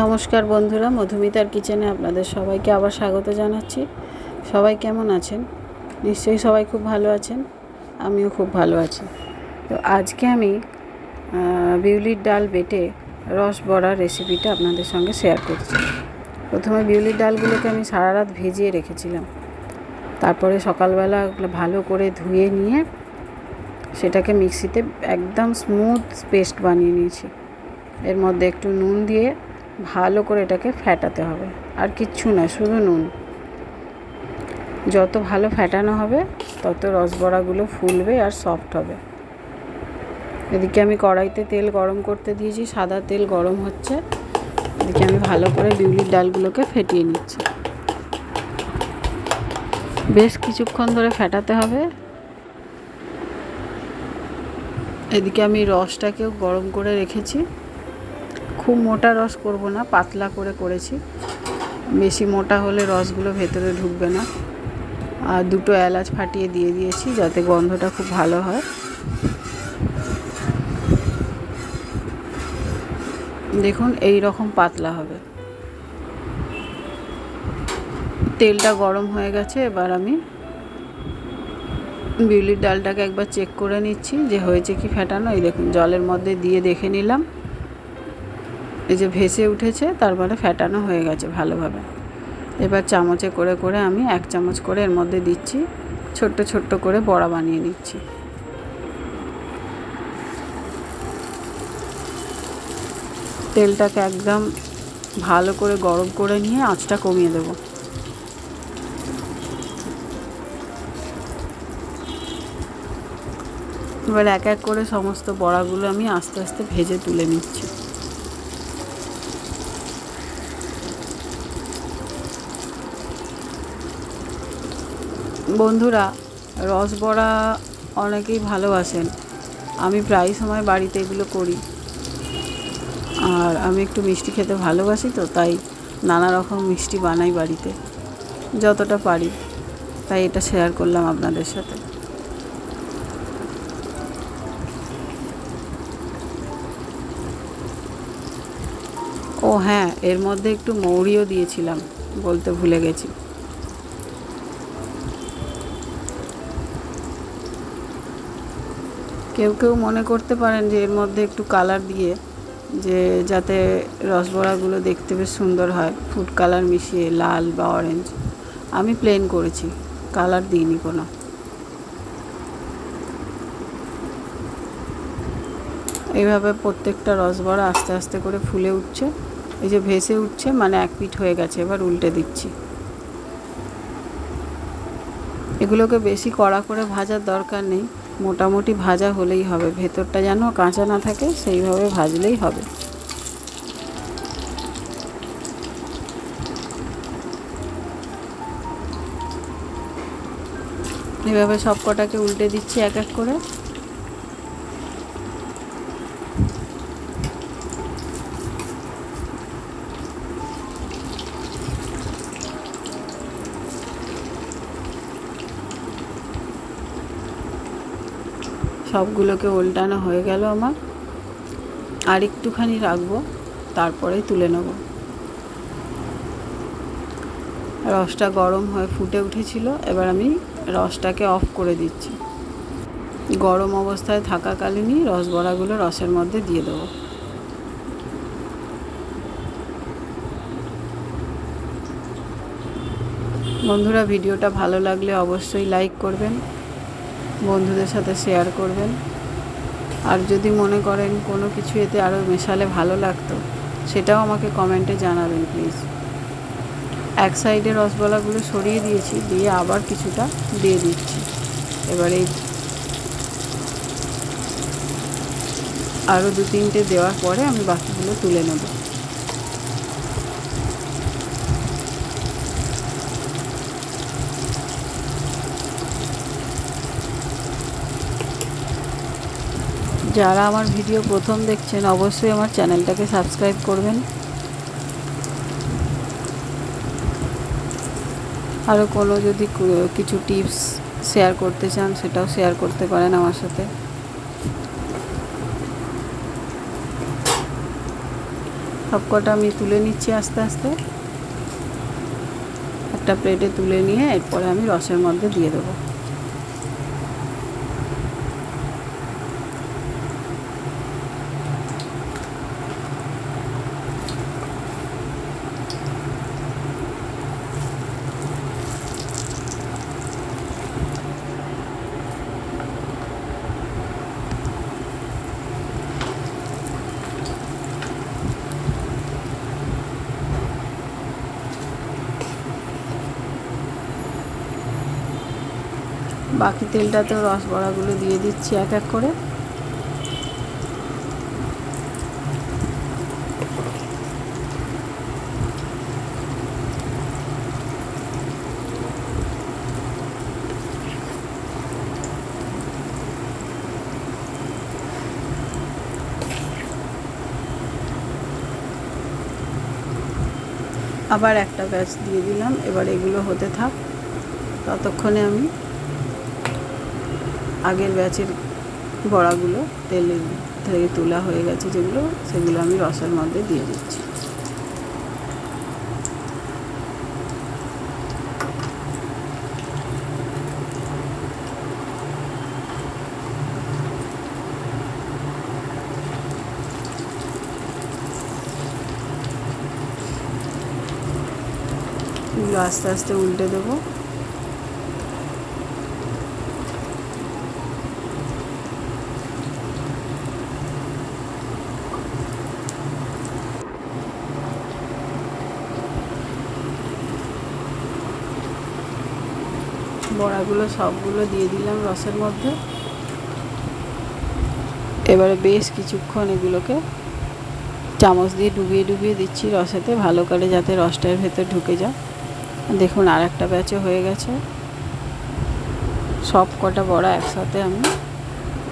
নমস্কার বন্ধুরা, মধুমিতার কিচেনে আপনাদের সবাইকে আবার স্বাগত জানাচ্ছি। সবাই কেমন আছেন? নিশ্চয়ই সবাই খুব ভালো আছেন, আমিও খুব ভালো আছি। তো আজকে আমি বিউলির ডাল বেটে রস বড়া রেসিপিটা আপনাদের সঙ্গে শেয়ার করছি। প্রথমে বিউলির ডালগুলোকে আমি সারা রাত ভিজিয়ে রেখেছিলাম। তারপরে সকালবেলা ভালো করে ধুয়ে নিয়ে সেটাকে মিক্সিতে একদম স্মুথ পেস্ট বানিয়ে নিয়েছি। এর মধ্যে একটু নুন দিয়ে ভালো করে এটাকে ফ্যাটাতে হবে। আর কিচ্ছু না, শুধু নুন। যত ভালো ফ্যাটানো হবে, তত রসবড়াগুলো ফুলবে আর সফট হবে। এদিকে আমি কড়াইতে তেল গরম করতে দিয়েছি, সাদা তেল গরম হচ্ছে। এদিকে আমি ভালো করে বিউলির ডালগুলোকে ফেটিয়ে নিচ্ছি। বেশ কিছুক্ষণ ধরে ফেটাতে হবে। এদিকে আমি রসটাকেও গরম করে রেখেছি। খুব মোটা রস করব না, পাতলা করে করেছি। বেশি মোটা হলে রসগুলো ভেতরে ঢুকবে না। আর দুটো এলাচ ফাটিয়ে দিয়ে দিয়েছি যাতে গন্ধটা খুব ভালো হয়। দেখুন এই রকম পাতলা হবে। তেলটা গরম হয়ে গেছে, এবার আমি বিউলির ডালটাকে একবার চেক করে নিচ্ছি যে হয়েছে কি ফেটানো। এই দেখুন, জলের মধ্যে দিয়ে দেখে নিলাম। এই যে ভেসে উঠেছে তারপরে ফ্যাটানো হয়ে গেছে ভালোভাবে। এবার চামচে করে করে আমি এক চামচ করে এর মধ্যে দিচ্ছি, ছোট্ট ছোট্ট করে বড়া বানিয়ে নিচ্ছি। তেলটাকে একদম ভালো করে গরম করে নিয়ে আঁচটা কমিয়ে দেবো। এবার এক এক করে সমস্ত বড়াগুলো আমি আস্তে আস্তে ভেজে তুলে নিচ্ছি। বন্ধুরা রসবড়া অনেকেই ভালোবাসেন। আমি প্রায় সময় বাড়িতে এগুলো করি। আর আমি একটু মিষ্টি খেতে ভালোবাসি তো, তাই নানা রকম মিষ্টি বানাই বাড়িতে, যতটা পারি। তাই এটা শেয়ার করলাম আপনাদের সাথে। ও হ্যাঁ এর মধ্যে একটু মৌরিও দিয়েছিলাম, বলতে ভুলে গেছি। কেউ কেউ মনে করতে পারেন যে এর মধ্যে একটু কালার দিয়ে, যে যাতে রসবড়াগুলো দেখতে বেশ সুন্দর হয় ফুড কালার মিশিয়ে লাল বা অরেঞ্জ আমি প্লেন করেছি কালার দিইনি কোনো। এইভাবে প্রত্যেকটা রসবড়া আস্তে আস্তে করে ফুলে উঠছে। এই যে ভেসে উঠছে মানে এক পিঠ হয়ে গেছে, এবার উল্টে দিচ্ছি। এগুলোকে বেশি কড়া করে ভাজার দরকার নেই। মোটামুটি ভাজা হলেই হবে। ভেতরটা যেন কাঁচা না থাকে, সেইভাবে ভাজলেই হবে। এভাবে সব কটাকে উল্টে দিচ্ছি এক এক করে। সবগুলোকে উল্টানো হয়ে গেল আমার। আর একটুখানি রাখব তারপরে তুলে নেব। রসটা গরম হয়ে ফুটে উঠেছিল, এবার আমি রসটাকে অফ করে দিচ্ছি। গরম অবস্থায় থাকাকালীনই রসবড়াগুলো রসের মধ্যে দিয়ে দেবো। বন্ধুরা, ভিডিওটা ভালো লাগলে অবশ্যই লাইক করবেন। বন্ধুদের সাথে শেয়ার করবেন। আর যদি মনে করেন কোনো কিছু এতে আরও মেশালে ভালো লাগতো, সেটাও আমাকে কমেন্টে জানাবেন প্লিজ এক সাইডে রসগোল্লাগুলো সরিয়ে দিয়েছি, দিয়ে আবার কিছুটা দিয়ে দিচ্ছি। এবার এই আরও দু তিনটে দেওয়ার পরে আমি বাকিগুলো তুলে নেব। যারা আমার ভিডিও প্রথম দেখছেন, অবশ্যই আমার চ্যানেলটাকে সাবস্ক্রাইব করবেন। আরও কোনো যদি কিছু টিপস শেয়ার করতে চান, সেটাও শেয়ার করতে পারেন আমার সাথে। সব কটা আমি তুলে নিচ্ছি আস্তে আস্তে। একটা প্লেটে তুলে নিয়ে এরপরে আমি রসের মধ্যে দিয়ে দেবো। বাকি তেলটাতেও রস বড়াগুলো দিয়ে দিচ্ছি এক এক করে। আবার একটা ব্যাচ দিয়ে দিলাম, এবার এগুলো হতে থাক। ততক্ষণে আমি আগের ব্যাচের বড়াগুলো তেলের থেকে তোলা হয়ে গেছে যেগুলো, সেগুলো আমি রসের মধ্যে দিয়ে দিচ্ছি। এগুলো আস্তে আস্তে উল্টে দেবো। বড়াগুলো সবগুলো দিয়ে দিলাম রসের মধ্যে। এবারে বেশ কিছুক্ষণ এগুলোকে চামচ দিয়ে ডুবিয়ে ডুবিয়ে দিচ্ছি রসেতে, ভালো করে যাতে রসটার ভেতর ঢুকে যায়। দেখুন আর একটা ব্যাচও হয়ে গেছে। সব কটা বড়া একসাথে আমি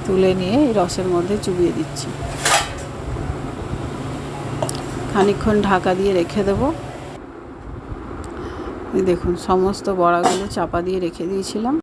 তুলে নিয়ে এই রসের মধ্যে চুবিয়ে দিচ্ছি। খানিকক্ষণ ঢাকা দিয়ে রেখে দেবো। দেখুন সমস্ত বড়াগুলো চাপা দিয়ে রেখে দিয়েছিলাম।